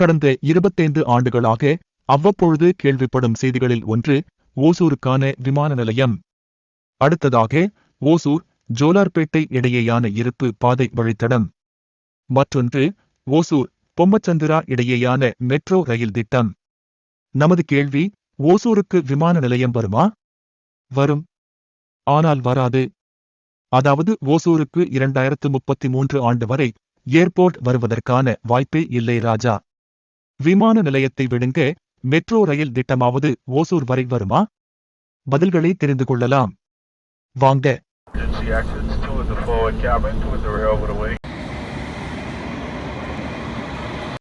கடந்த இருபத்தைந்து ஆண்டுகளாக அவ்வப்பொழுது கேள்விப்படும் செய்திகளில் ஒன்று ஓசூருக்கான விமான நிலையம். அடுத்ததாக ஓசூர் ஜோலார்பேட்டை இடையேயான இருப்பு பாதை வழித்தடம். மற்றொன்று ஓசூர் பொம்மச்சந்திரா இடையேயான மெட்ரோ ரயில் திட்டம். நமது கேள்வி ஓசூருக்கு விமான நிலையம் வருமா? வரும். ஆனால் வராது. அதாவது ஓசூருக்கு இரண்டாயிரத்து முப்பத்தி மூன்று ஆண்டு வரை ஏர்போர்ட் வருவதற்கான வாய்ப்பே இல்லை ராஜா. விமான நிலையத்தை விடுங்க மெட்ரோ ரயில் திட்டமாவது ஓசூர் வரை வருமா? பதில்களை தெரிந்து கொள்ளலாம். வாங்க.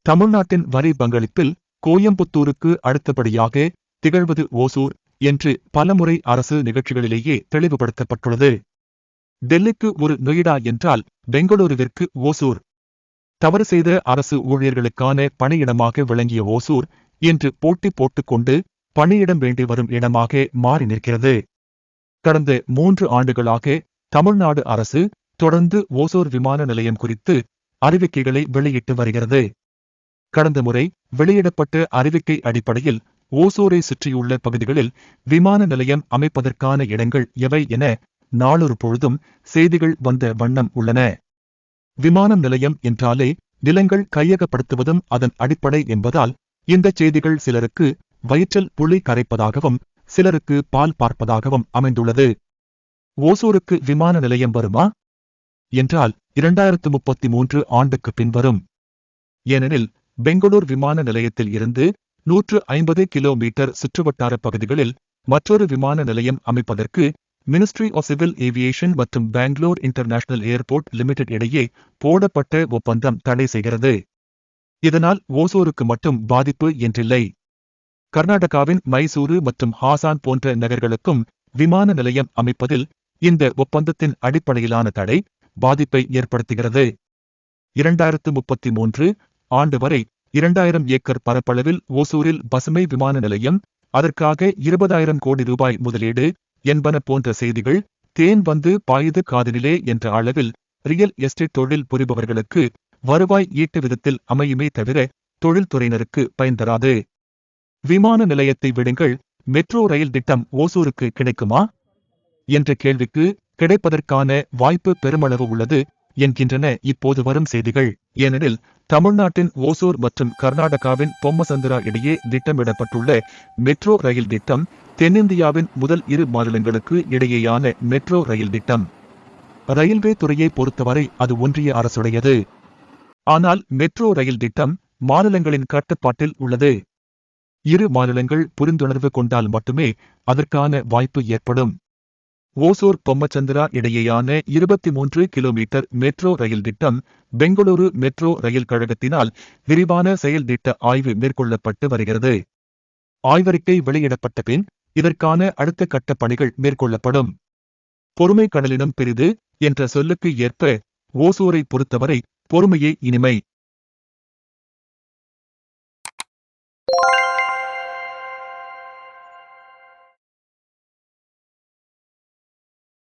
தமிழ்நாட்டின் வரி பங்களிப்பில் கோயம்புத்தூருக்கு அடுத்தபடியாக திகழ்வது ஓசூர் என்று பலமுறை அரசு நிகழ்ச்சிகளிலேயே தெளிவுபடுத்தப்பட்டுள்ளது. டெல்லிக்கு ஒரு நொய்டா என்றால் பெங்களூருவிற்கு ஓசூர். தவறு செய்த அரசு ஊழியர்களுக்கான பணியிடமாக விளங்கிய ஓசூர் இன்று போட்டி போட்டுக்கொண்டு பணியிடம் வேண்டி வரும் இடமாக மாறி நிற்கிறது. கடந்த மூன்று ஆண்டுகளாக தமிழ்நாடு அரசு தொடர்ந்து ஓசூர் விமான நிலையம் குறித்து அறிவிக்கைகளை வெளியிட்டு வருகிறது. கடந்த முறை வெளியிடப்பட்ட அறிவிக்கை அடிப்படையில் ஓசூரை சுற்றியுள்ள பகுதிகளில் விமான நிலையம் அமைப்பதற்கான இடங்கள் எவை என நாளொரு பொழுதும் செய்திகள் வந்த வண்ணம் உள்ளன. விமானம் நிலையம் என்றாலே நிலங்கள் கையகப்படுத்துவதும் அதன் அடிப்படை என்பதால் இந்த செய்திகள் சிலருக்கு வயிற்றில் புளி கரைப்பதாகவும் சிலருக்கு பால் பார்ப்பதாகவும் அமைந்துள்ளது. ஓசூருக்கு விமான நிலையம் வருமா? என்றால் இரண்டாயிரத்து முப்பத்தி மூன்று ஆண்டுக்கு பின்வரும். ஏனெனில் பெங்களூர் விமான நிலையத்தில் இருந்து நூற்று ஐம்பது கிலோமீட்டர் சுற்றுவட்டார பகுதிகளில் மற்றொரு விமான நிலையம் அமைப்பதற்கு மினிஸ்ட்ரி ஆஃப் சிவில் ஏவியேஷன் மற்றும் பெங்களூர் இன்டர்நேஷனல் ஏர்போர்ட் லிமிடெட் இடையே போடப்பட்ட ஒப்பந்தம் தடை செய்கிறது. இதனால் ஓசூருக்கு மட்டும் பாதிப்பு என்றில்லை. கர்நாடகாவின் மைசூரு மற்றும் ஹாசான் போன்ற நகர்களுக்கும் விமான நிலையம் அமைப்பதில் இந்த ஒப்பந்தத்தின் அடிப்படையிலான தடை பாதிப்பை ஏற்படுத்துகிறது. இரண்டாயிரத்து முப்பத்தி மூன்று ஆண்டு வரை இரண்டாயிரம் ஏக்கர் பரப்பளவில் ஓசூரில் பசுமை விமான நிலையம் அதற்காக இருபதாயிரம் கோடி ரூபாய் முதலீடு என்பன போன்ற செய்திகள் தேன் வந்து பாயுது காதலிலே என்ற அளவில் ரியல் எஸ்டேட் தொழில் புரிபவர்களுக்கு வருவாய் ஈட்டு விதத்தில் அமையுமே தவிர தொழில்துறையினருக்கு பயன்தராது. விமான நிலையத்தை விடுங்கள் மெட்ரோ ரயில் திட்டம் ஓசூருக்கு கிடைக்குமா? என்ற கேள்விக்கு கிடைப்பதற்கான வாய்ப்பு பெருமளவு உள்ளது. என்கின்றன இப்போது வரும் செய்திகள். ஏனெனில் தமிழ்நாட்டின் ஓசூர் மற்றும் கர்நாடகாவின் பொம்மசந்திரா இடையே திட்டமிடப்பட்டுள்ள மெட்ரோ ரயில் திட்டம் தென்னிந்தியாவின் முதல் இரு மாநிலங்களுக்கு இடையேயான மெட்ரோ ரயில் திட்டம். ரயில்வே துறையை பொறுத்தவரை அது ஒன்றிய அரசுடையது. ஆனால் மெட்ரோ ரயில் திட்டம் மாநிலங்களின் கட்டுப்பாட்டில் உள்ளது. இரு மாநிலங்கள் புரிந்துணர்வு கொண்டால் மட்டுமே அதற்கான வாய்ப்பு ஏற்படும். ஓசூர் பொம்மச்சந்திரா இடையேயான இருபத்தி மூன்று கிலோமீட்டர் மெட்ரோ ரயில் திட்டம் பெங்களூரு மெட்ரோ ரயில் கழகத்தினால் விரிவான செயல் திட்ட ஆய்வு மேற்கொள்ளப்பட்டு வருகிறது. ஆய்வறிக்கை வெளியிடப்பட்ட பின் இதற்கான அடுத்த கட்ட பணிகள் மேற்கொள்ளப்படும். பொறுமை கடலிடம் பெரிது என்ற சொல்லுக்கு ஏற்ப ஓசூரை பொறுத்தவரை பொறுமையே இனிமை.